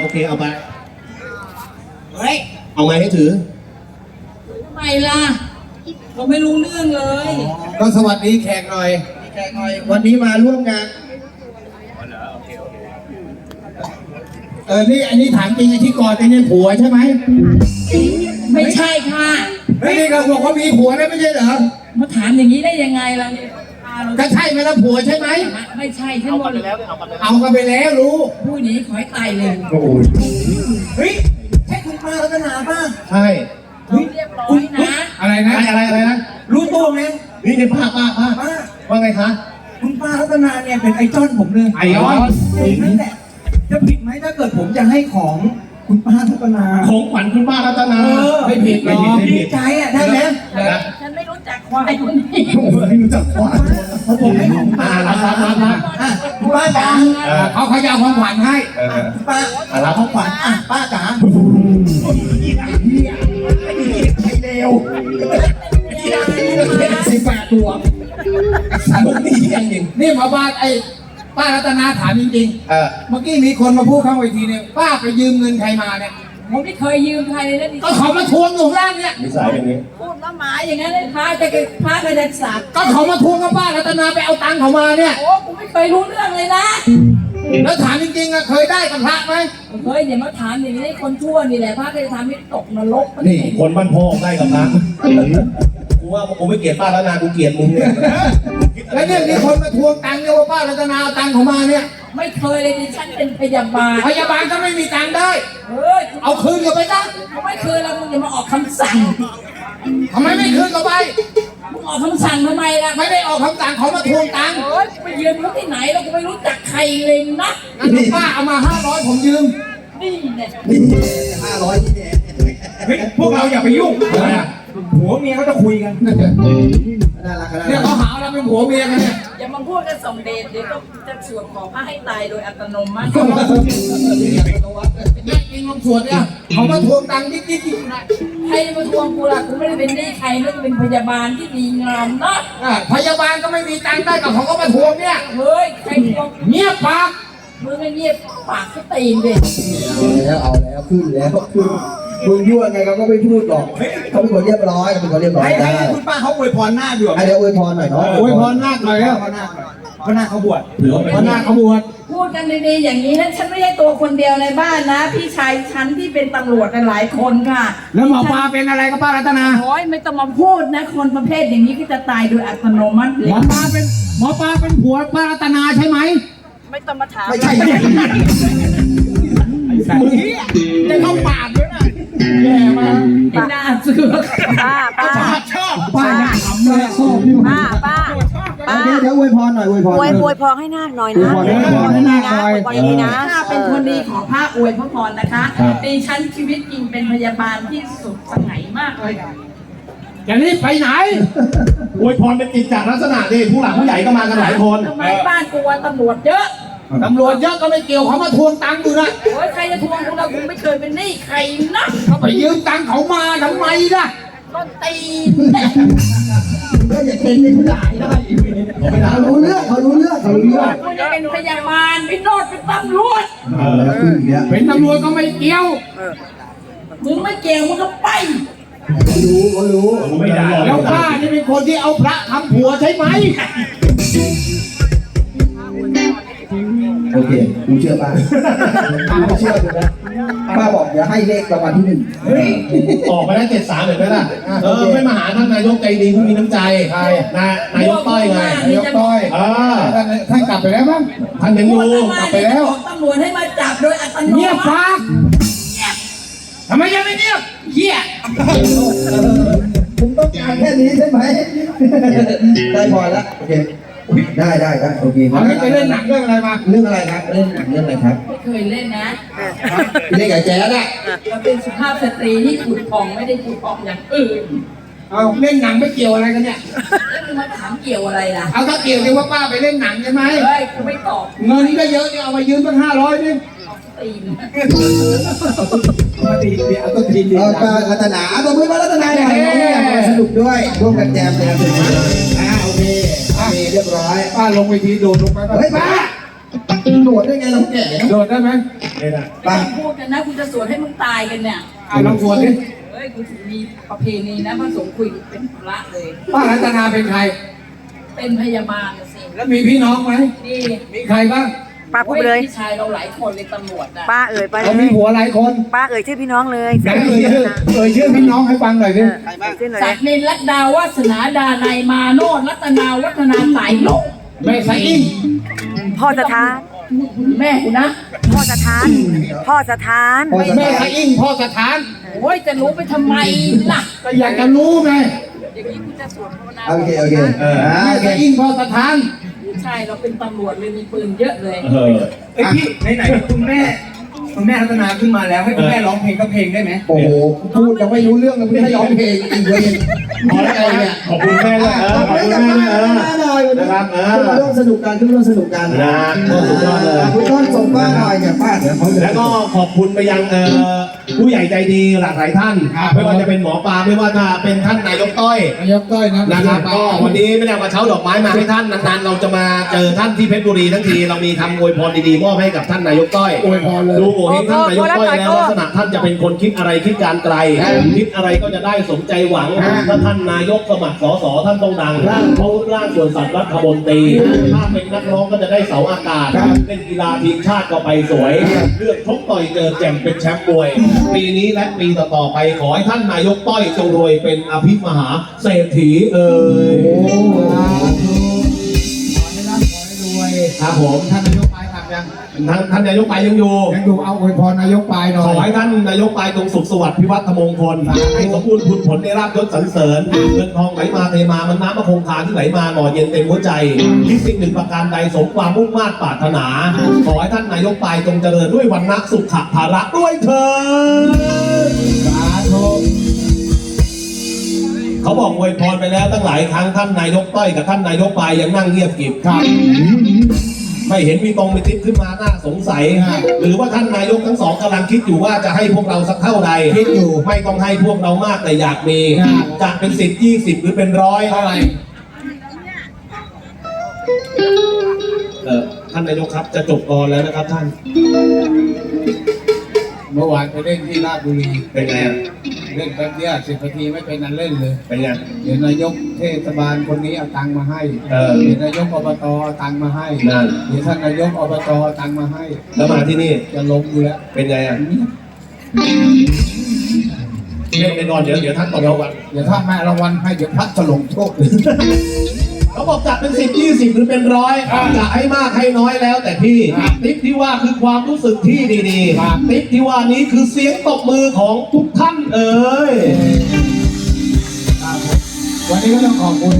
โอเคเอาไป เฮ้ยเอาไงให้ถือ ทำไมล่ะ เราไม่รู้เรื่องเลยก็สวัสดีแขกหน่อย แขกหน่อย วันนี้มาร่วมงาน เออ นี่อันนี้ถามจริงไอ้ที่กอดกันเนี่ยผัวใช่ไหมไม่ใช่ค่ะ เฮ้ยนี่เขาบอกว่ามีผัวแล้วไม่ใช่เหรอ มาถามอย่างนี้ได้ยังไงล่ะเนี่ยพาเรา ก็ใช่ไหมล่ะผัวใช่ไหม ไม่ใช่ทั้งหมดเลยเอากันไปแล้วรู้ ผู้หนีขอให้ตายเลยโอ้โหเฮ้ยใช่คุณป้ารัตนาป่ะใช่เราเรียบร้อยนะ อะไรอะไรนะอะไรอะไรนะรู้ตัวไหมนี่เป็นป้าป้าป้าป้าว่าไงคะคุณป้ารัตนาเนี่ยเป็นไอจอนผมเลยไอดอลนั่นแหละจะผิดไหมถ้าเกิดผมจะให้ของคุณป้ารัตนา ของขวัญคุณป้ารัตนาเออไม่ผิดหรไม่อผิดไม่ดีผิดใจอะได้ไหม ควายคนนี้โอ้โหให้รู้จักขวัญเพราะผมให้ของอ่าป้ารับรับรับรับอะคุณป้าจ๋าเออเขาเขาจะเอาของขวัญให้ป้าอะรับของขวัญอะป้าจ๋าไอเร็วสิบแปดตัวสามนี่ยังยิงนี่หมาบ้านไอ้ป้ารัตนาถามจริงๆเมื่อกี้มีคนมาพูดข้างเวทีเนี่ยป้าไปยืมเงินใครมาเนี่ย ผมไม่เคยยืมใครเลยนะดิก็เขามาทวงอยู่ข้างล่างเนี่ย นิสัยเป็นอย่างนี้ พูดมาหมาอย่างนั้นเลยพระจะพระกระดันสักก็เขามาทวงกับป้ารัตนาไปเอาตังค์เขามาเนี่ย โอ้กูไม่เคยรู้เรื่องเลยนะแล้วถามจริงๆอะเคยได้กับพระไหมเฮ้ยอย่ามาถามอย่างนี้คนชั่วนี่แหละพระก็จะทำให้ตกนรกนี่คนบ้านพ่อได้กับนะกูว่ากูไม่เกลียดป้ารัตนากูเกลียดมึงเนี่ยแล้วเนี่ยมีคนมาทวงตังค์เนี่ยว่าป้ารัตนาเอาตังค์เขามาเนี่ย ไม่เคยเลยดิฉันเป็นพยาบาลพยาบาลก็ไม่มีตังค์ได้เฮ้ยเอา คยแล้วมึงอย่ามาออกคำสั่งทำไมไม่คืนกันไป มึงออกคำสั่งทำไมล่ะไม่ได้ออกคำสั่งเขามาทวงตังค์โอ้ยไปยืมเขาที่ไหนเราก็ไม่รู้จักใครเลยนะงั้นป้าเอามาห้าร้อยผมยืมนี่เนี่ยห้าร้อยนี่แหละเฮ้ยพวกเราอย่าไปยุ่งทำไมอะหัวเมียเขาจะคุยกันน่ารักเนี่ยเขาหาเราเป็นผัวเมียกันเนี่ยอย่า มาพูดกันส่งเดชเดี๋ยวก็จะสวดขอพระให้ตายโดยอัตโนมัติแม่กินลมสวดเนี่ยเขามาทวงตังค์นิดนิดนิดนะใครมาทวงกูล่ะกูไม่ได้เป็นหนี้ใครนะกูเป็นพยาบาลที่ดีงามนะอะพยาบาลก็ไม่มีตังค์ได้กับเขาก็มาทวงเนี่ยเฮ้ยใครทวงเงียบปากมึงไอ้เงียบปากก็ตีนดิแล้วเอาแล้วขึ้นแล้วขึ้น มึงยั่วไงเขาก็ไม่พูดหรอกเขาเป็นคนเรียบร้อยเขาเป็นคนเรียบร้อยให้ได้ให้คุณป้าเขาอวยพรหน้าอยู่ให้เดี๋ยวอวยพรหน่อยเนาะโอ้ยพรนาคหน่อยแล้วเขาหน้าหน่อยเขาหน้าเขาบวชถือว่าเป็นพรนาคขบวชพูดกันดีๆอย่างนี้นะฉันไม่ใช่ตัวคนเดียวในบ้านนะ พี่ชายฉันที่เป็นตำรวจกันหลายคนค่ะ แล้วหมอปลาเป็นอะไรกับป้ารัตนาโอ้ยไม่ต้องมาพูดนะ คนประเภทอย่างนี้ก็จะตายโดยอัตโนมัติเลหยมอปลาเป็นหมอปลาเป็นผัวป้ารัตนาใช่ไหมไม่ต้องมาถามไม่ใช่มึงจะเข้าปากด้วยนะ แย่มากไอ้หน้าเสือกป้าป้าชอบป้าอยากทำเลยชอบอยู่ป้าป้าป้าเดี๋ยวเดี๋ยวอวยพรหน่อยอวยพรอวยอวยพรให้นาคหน่อยนะอวยพรให้นาคหน่อยอวยพรให้นาคหน่อยอวยพรดีๆนะถ้าเป็นคนดีของพระอวยพระพรนะคะดิฉันชีวิตจริงเป็นพยาบาลที่สุดสงัยมากเลยค่ะจะรีบไปไหนอวยพรเป็นกิจจลักษณะดิผู้หลักผู้ใหญ่ก็มากันหลายคนทำไมบ้านกูวันตำรวจเยอะ ตำรวจเยอะก็ไม่เกี่ยวเขามาทวงตังค์อยู่นะโอ้ยใครจะทวงกูเรากูไม่เคยเป็นหนี้ใครนะเขาไปยืมตังค์เขามาทำไมล่ะต้นตีนเนี่ยก็อย่าเก่งในผู้ด่าได้เขารู้เรื่องเขารู้เรื่องเขารู้เรื่องกูจะเป็นพยาบาลพี่โนดเป็นตำรวจเอาแล้วขึ้นอีกแล้วเป็นตำรวจก็ไม่เกี่ยวมึงไม่เกี่ยวมึงก็ไปเขารู้เขารู้ไม่ได้แล้วป้านี่เป็นคนที่เอาพระทำผัวใช่ไหม โอเคกูเชื่อป้ากูเชื่อดูนะป้าบอกเดี๋ยวให้เลขรางวัลที่หนึ่งออกไปแล้วเจ็ดสามเห็นไหมล่ะเออไม่มาหาท่านนายกใจดีผู้มีน้ำใจใครนายนายกต้อยไงนายกต้อยเออท่านท่านกลับไปแล้วมั้งท่านยังอพูยู่ดมากลับไปแล้วบอกตำรวจให้มาจับโดยอัตโนเงียบมัติปากทำไมยังไม่เงียบเหี้ยผมต้องการแค่นี้ใช่ไหมได้พอแล้วโอเค ได้ได้ได้โอเคเอาให้ไปเล่นหนังเรื่องอะไรมาเรื่องอะไรครับ เล่นหนังเรื่องอะไรครับไม่เคยเล่นนะเล่นกับแจ๊ดอะเราเป็นสุภาพสตรีที่ผุดผ่องไม่ได้ผุดผ่องอย่างอื่นเอาเล่นหนังไม่เกี่ยวอะไรกันเนี่ยแล้วมึงมาถามเกี่ยวอะไรล่ะ เอาถ้าเกี่ยวดีว่าป้าไปเล่นหนังใช่ไหมเฮ้ยกูไม่ตอบ เงินก็เยอะเนี่ยเอามายืมตั้งห้าร้อยนี่ตีนมาตีเดี๋ยวเอาต้นทีเออป้ารัตนาเอาตัวมือมารัตนาหน่อยน้องอยากมาสนุกด้วยร่วมกันแจมเลยครับอ่า โอเคโอเคเรียบร้อย ป้าลงเวทีโดดลงไปเฮ้ยป้าโดดได้ไงเราแก่แล้วโดดได้ไหมไม่ได้ป้าพูดกันนะคุณจะสวดให้มึงตายกันเนี่ยเอาลองสวดดิเฮ้ยคุณถึงมีประเพณีนะพระสงฆ์คุยเป็นพระเลย ป้ารัตนาเป็นใคร เป็นพยาบาลน่ะสิ แล้วมีพี่น้องไหมมีมีใครบ้าง ป้าพูดเลย พี่ชายเราหลายคนเลยตำรวจนะป้าเอ่ยไปเลเขามียผัวหลายคนป้าเอ่ยชื่อพี่น้องเลยไหนเอ่ยชื่อเอ่ยชื่อพี่น้องให้ฟังหน่อยเอสิอเอ่ยชื่อหน่อยสัเลกยนินรัตดาวาสนาดานายมาโนดรัตนาวัฒนาสายโลกแม่สายอิ่งพ่อสถานแม่กูนะพ่อสถาน พ่อสถานพ่อสแม่ถาสานยอิ่งพ่อสถาน โอ้ยจะรู้ไปทำไมล่ะก็อยากจะรู้ไง อย่างนี้กูจะสวดภาวนาโอเค โอเคเออแม่โอเคสายอิ่งพ่อสถานพี่ ชายเราเป็นตำรวจเลยมีปืนเยอะเลย เออ ไอยพี่ไหนๆคุณแม่คุณแม่รัตนาขึ้นมาแล้วให้คุณแม่ร้องเพลงก็เพลงได้ไหมโอ้โหพูดยังไม่รู้เรื่องเลยไม่ให้ร้องเพลงอีกเลยพอแล้วไงเนี่ย ขอบคุณแม่ด้วยเออ ขอบคุณแม่ด้วยเออหน่อยวันนี้นะครับเออขึ้นมาร่วมสนุกกันขึ้นมาร่วมสนุกกันนะก็สุดยอดเลย คุณต้นส่งป้าหน่อยเนี่ยป้าเดี๋ยวเขาจะ แล้วก็ขอบคุณไปยังเอ่อผู้ใหญ่ใจดีหลากหลายท่านไม่ว่าจะเป็นหมอปลาไม่ว่าจะเป็นท่านนายกต้อยนายกต้อยนะนะครับก็วันนี้ไม่ได้เอากระเช้าดอกไม้มาให้ท่านนานๆเราจะมาเจอท่านที่เพชรบุรีทั้งทีเรามีทำอวยพรดีๆมอบให้กับท่านนายกต้อย อวยพรเลย ดูโง่เฮงท่านนายกต้อยแล้วลักษณะท่านจะเป็นคนคิดอะไรคิดการไกลคิดอะไรก็จะได้สมใจหวังถ้าท่านนายกสมัครสสท่านต้องดังเพราะร่างส่วนสัตว์รัฐมนตรีถ้าเป็นนักร้องก็จะได้เสาอากาศเล่นกีฬาทีมชาติก็ไปสวย เลือกชกต่อยเจอแจ่มเป็นแชมป์มวย ปีนี้และปีต่อๆไปขอให้ท่านนายกต้อยจงรวยเป็นอภิมหาเศรษฐีเอ่ยขอให้ร่ำขอให้รวยครับผมท่านนายกปลา ยทำยังท่านท่านนายกไปยังอยู่ยังดูเอาอวยพรนายกปลายหน่ขออยให้ท่านนายกไปตรงสุขสวัสดิ์พิวัตรมงคลให้สมบูรณ์ผุนผลได้รับยศสรรเสริญเงินทองไหลมาเทมามันน้ำมะคงคาที่ไหลมาหน่อเย็นเต็มหัวใจคิดสิ่งหนึ่งประการใดสมความมุ่งมา่ปรารถนา ขอให้ท่านนายกไปจงเจริญด้วยวันนะสุขะภาระด้วยเถิดสาธุเขาบอกอวยพรไปแล้วตั้งหลายครั้งท่านนายกต้อยกับท่านนายกปลายยังนั่งเงียบกริบครับ ไม่เห็นมีตรงมีติ๊บขึ้นมาน่าสงสัยครับหรือว่าท่านนายกทั้งสองกำลังคิดอยู่ว่าจะให้พวกเราสักเท่าใดคิดอยู่ไม่ต้องให้พวกเรามากแต่อยากมีครับจะเป็นสิบยี่สิบหรือเป็นร้อยเท่าไหร่เออท่านนายกครับจะจบกรแล้วนะครับท่าน เมื่อวานไปเล่นที่ราชบุรีเป็นไงอะเล่นแป๊บเดียวสิบนาทีไม่เป็นอันเล่นเลย เป็นไง เดี๋ยวนายกเทศบาลคนนี้เอาตังค์มาให้เออเดี๋ยวนายกอบตเอาตังค์มาให้นั่น เดี๋ยวท่านนายกอบตเอาตังค์มาให้ แล้วมาที่นี่จะลงอยู่แล้วเป็นไงอะเล่นไปก่อนเดี๋ยวเดี๋ยวท่านตอบรางวัลเดี๋ยวถ้าแม่รางวัลให้เดี๋ยวพระจะลงโทษเขา บอกจัดเป็นสิบยี่สิบหรือเป็นร้อยจะให้มากให้น้อยแล้วแต่พี่ครับติ๊บที่ว่าคือความรู้สึกที่ดีครับๆติ๊บที่ว่านี้คือเสียงตบมือของทุกท่านเอ่ยวันนี้ก็ต้องขอบคุณ